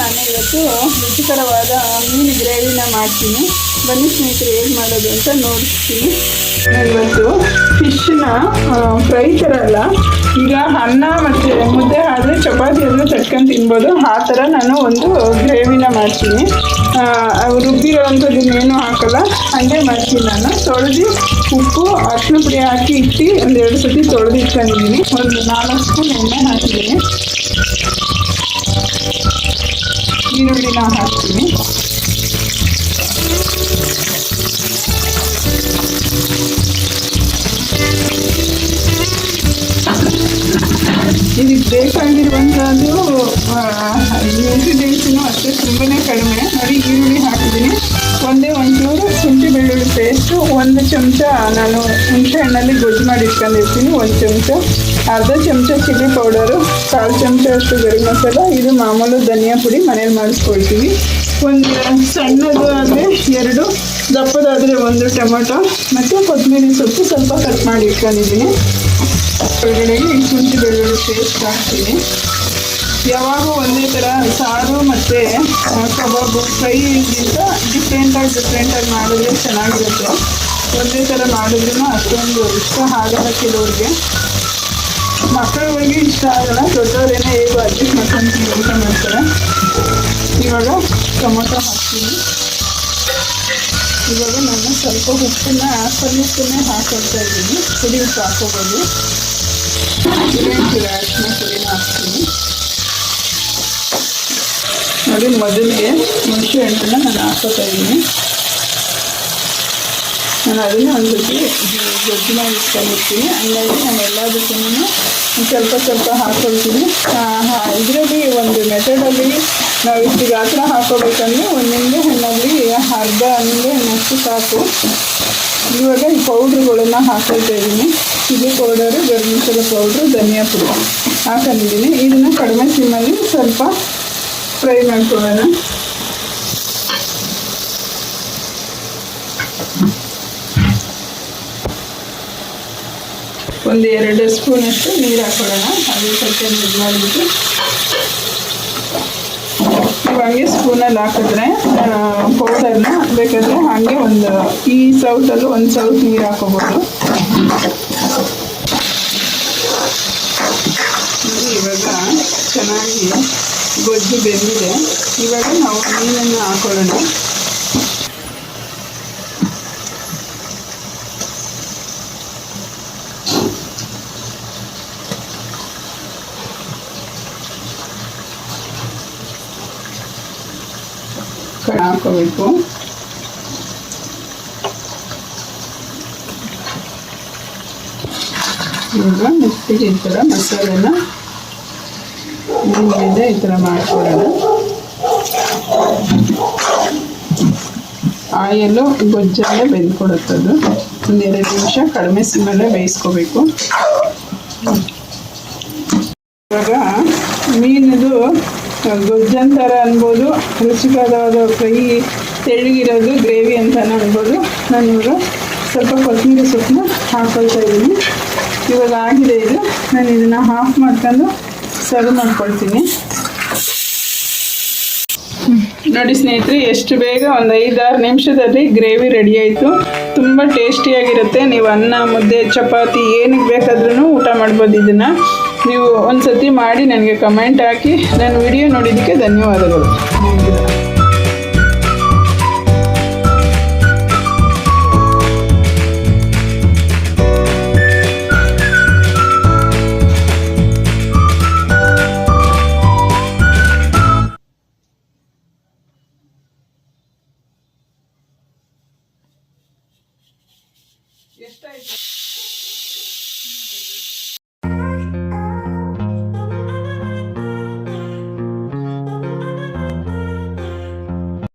ನಾನು ಇವತ್ತು ರುಚಿಕರವಾದ ಮೀನು ಗ್ರೇವಿನ ಮಾಡ್ತೀನಿ. ಬನ್ನಿ ಸ್ನೇಹಿತರು, ಹೇಗೆ ಮಾಡೋದು ಅಂತ ನೋಡ್ತೀನಿ. ಇವತ್ತು ಫಿಶ್ನ ಫ್ರೈ ತರಲ್ಲ ಈಗ ಅನ್ನ ಮತ್ತು ಮುದ್ದೆ ಆದರೆ ಚಪಾತಿ ಎಲ್ಲ ತಟ್ಕೊಂಡು ತಿನ್ಬೋದು. ಆ ಥರ ನಾನು ಒಂದು ಗ್ರೇವಿನ ಮಾಡ್ತೀನಿ. ರುಬ್ಬಿರೋವಂಥದ್ದು ಏನೂ ಹಾಕಲ್ಲ, ಹಾಗೆ ಮಾಡ್ತೀನಿ ನಾನು. ತೊಳೆದು ಉಪ್ಪು ಅರ್ಶಿನ ಪುಡಿ ಹಾಕಿ ಇಟ್ಟು ಸತಿ ಸರ್ತಿ ತೊಳೆದಿಟ್ಕೊಂಡಿದ್ದೀನಿ. ಒಂದು ನಾಲ್ಕು ಸ್ಪೂನ್ ಎಣ್ಣೆ ಹಾಕಿದ್ದೀನಿ. ಈರುಳ್ಳಿನ ಹಾಕ್ತೀನಿ. ಇದಕ್ಕೆ ಬೇಕಾಗಿರುವಂಥದ್ದು ಇಂಗ್ರೀಡಿಯೆಂಟ್ಸು ಅಷ್ಟೇ ತುಂಬಾ ಕಡಿಮೆ. ನೋಡಿ ಈರುಳ್ಳಿ ಹಾಕಿದ್ದೀನಿ. ಒಂದೇ ಒಂಚೂರು ಶುಂಠಿ ಬೆಳ್ಳುಳ್ಳಿ ಪೇಸ್ಟು ಒಂದು ಚಮಚ ನಾನು ಹುಣಸೆ ಹಣ್ಣಲ್ಲಿ ಗೊಜ್ಜು ಮಾಡಿ ಇಟ್ಕೊಂಡಿರ್ತೀನಿ. ಒಂದು ಚಮಚ ಅರ್ಧ ಚಮಚ ಚಿಲ್ಲಿ ಪೌಡರು ಕಾಲು ಚಮಚ ಅಷ್ಟು ಗರಂ ಮಸಾಲ, ಇದು ಮಾಮೂಲು ಧನಿಯಾ ಪುಡಿ ಮನೇಲಿ ಮಾಡಿಸ್ಕೊಳ್ತೀವಿ ಒಂದು ಸಣ್ಣದು ಆದರೆ ಎರಡು, ದಪ್ಪದಾದರೆ ಒಂದು ಟೊಮೊಟೊ ಮತ್ತು ಕೊತ್ತಂಬರಿ ಸೊಪ್ಪು ಸ್ವಲ್ಪ ಕಟ್ ಮಾಡಿ ಇಟ್ಕೊಂಡಿದ್ದೀನಿ. ಒಳಗಡೆಗೆ ಶುಂಠಿ ಬೆಳ್ಳುಳ್ಳಿ ಪೇಸ್ಟ್ ಹಾಕ್ತೀನಿ. ಯಾವಾಗ ಒಂದೇ ಥರ ಸಾರು ಮತ್ತು ಕಬಾಬು ಫ್ರೈಗಿಂತ ಡಿಫ್ರೆಂಟಾಗಿ ಡಿಫ್ರೆಂಟಾಗಿ ಮಾಡಿದ್ರೆ ಚೆನ್ನಾಗಿರುತ್ತೆ. ಒಂದೇ ಥರ ಮಾಡಿದ್ರೂ ಅಷ್ಟೊಂದು ಇಷ್ಟ ಆಗಲ್ಲ ಕೆಲವ್ರಿಗೆ. ಮಕ್ಕಳಿಗೆ ಇಷ್ಟ ಆಗಲ್ಲ, ದೊಡ್ಡವರೇನೇ ಹೇಗೂ ಅಡ್ಜಸ್ಟ್ ಮಾಡ್ಕೊಂಡು ಊಟ ಮಾಡ್ತಾರೆ. ಇವಾಗ ಟೊಮೊಟೊ ಹಾಕ್ತೀನಿ. ಇವಾಗ ನಾನು ಸ್ವಲ್ಪ ಉಪ್ಪನ್ನ ಸಣ್ಣಕ್ಕನ್ನೇ ಹಾಕೊಳ್ತಾ ಇದ್ದೀನಿ. ಪುಡಿ ಉಪ್ಪು ಹಾಕೋಬೋದು. ಅರಿಶಿನ ಪುಡಿನ ಹಾಕ್ತೀನಿ. ನೋಡಿ, ಮೊದಲಿಗೆ ಹುಣಸೆ ಹಣ್ಣನ್ನು ನಾನು ಹಾಕೋತಾ ಇದ್ದೀನಿ. ನಾನು ಅದನ್ನು ಒಂದು ಗೊಜ್ಜು ಮಾಡಿ ಇಟ್ಕೊಂಡಿರ್ತೀನಿ ಹಂಗಾಗಿ ನಾನು ಎಲ್ಲದಕ್ಕೂ ಸ್ವಲ್ಪ ಸ್ವಲ್ಪ ಹಾಕ್ಕೊಳ್ತೀನಿ. ಇದರಲ್ಲಿ ಒಂದು ಮೆಥಡಲ್ಲಿ ನಾವು ಇಷ್ಟು ಗಾತ್ರ ಹಾಕೋಬೇಕಂದ್ರೆ ಒಂದು ನಿಂಬೆ ಹಣ್ಣಲ್ಲಿ ಅರ್ಧ ಹಣ್ಣಿಗೆ ಹಣ್ಣಷ್ಟು ಸಾಕು. ಇವಾಗ ಈ ಪೌಡ್ರುಗಳನ್ನು ಹಾಕೊಳ್ತಾ ಇದ್ದೀನಿ. ಚಿಲ್ಲಿ ಪೌಡರು ಗರಂ ಪೌಡ್ರು ಧನಿಯಾ ಪುಡಿ ಹಾಕೊಂಡಿದ್ದೀನಿ. ಇದನ್ನು ಕಡಿಮೆ ಸಿಮ್ಮಲ್ಲಿ ಸ್ವಲ್ಪ ಫ್ರೈ ಮಾಡ್ಕೊಳ್ಳೋಣ. ಒಂದು ಎರಡು ಸ್ಪೂನಷ್ಟು ನೀರು ಹಾಕೊಳ್ಳೋಣ. ಅದು ಸ್ವಲ್ಪ ಇದು ಮಾಡಿಬಿಟ್ಟು. ನೀವು ಹಂಗೆ ಸ್ಪೂನಲ್ಲಿ ಹಾಕಿದ್ರೆ ಪೌಡರ್ನ ಬೇಕಾದರೆ ಹಾಗೆ ಒಂದು ಈ ಸೌಟಲ್ಲೂ ಒಂದು ಸೌಟ್ ನೀರು ಹಾಕೋಬೋದು. ಇವಾಗ ಚೆನ್ನಾಗಿ ಗೊಜ್ಜು ಬೆಂದಿದೆ. ಇವಾಗ ನಾವು ಮೀನನ್ನು ಹಾಕೊಳ್ಳೋಣ. ಕಡೆ ಹಾಕೋಬೇಕು ಇವಾಗ ಮಿಕ್ಸಿಗೆ ಈ ಥರ ಮಸಾಲೆನ ನೀರಿಂದ ಈ ಥರ ಮಾಡ್ಕೊಳ್ಳೋಣ. ಆಯಲ್ಲು ಗೊಜ್ಜಲ್ಲೇ ಬೆಂದ್ಕೊಡುತ್ತದು. ಒಂದೆರಡು ನಿಮಿಷ ಕಡಿಮೆ ಸಿಮ್ಮಲ್ಲೇ ಬೇಯಿಸ್ಕೋಬೇಕು. ಇವಾಗ ಮೀನದು ಥರ ಅನ್ಬೋದು, ರುಚಿಕರವಾದ ಫ್ರೈ ತೆಳ್ಳಗಿರೋದು ಗ್ರೇವಿ ಅಂತಲೇ ಅನ್ಬೋದು. ನಾನು ಇವಾಗ ಸ್ವಲ್ಪ ಕೊತ್ತಂಬರಿ ಸೊಪ್ಪನ್ನ ಹಾಕೊಳ್ತಾ ಇದ್ದೀನಿ. ಇವಾಗ ಆಗಿದೆ ಇದು. ನಾನು ಇದನ್ನು ಹಾಫ್ ಮಾಡ್ಕೊಂಡು ಸರ್ವ್ ಮಾಡ್ಕೊಳ್ತೀನಿ ನೋಡಿ ಸ್ನೇಹಿತರೆ, ಎಷ್ಟು ಬೇಗ ಒಂದು ಐದಾರು ನಿಮಿಷದಲ್ಲಿ ಗ್ರೇವಿ ರೆಡಿ ಆಯಿತು. ತುಂಬ ಟೇಸ್ಟಿಯಾಗಿರುತ್ತೆ ನೀವು ಅನ್ನ, ಮುದ್ದೆ, ಚಪಾತಿ ಏನಕ್ಕೆ ಬೇಕಾದ್ರೂ ಊಟ ಮಾಡ್ಬೋದು ಇದನ್ನು. ನೀವು ಒಂದು ಸತಿ ಮಾಡಿ ನನಗೆ ಕಮೆಂಟ್ ಹಾಕಿ. ನನ್ನ ವಿಡಿಯೋ ನೋಡಿದ್ದಕ್ಕೆ ಧನ್ಯವಾದಗಳು. bitch.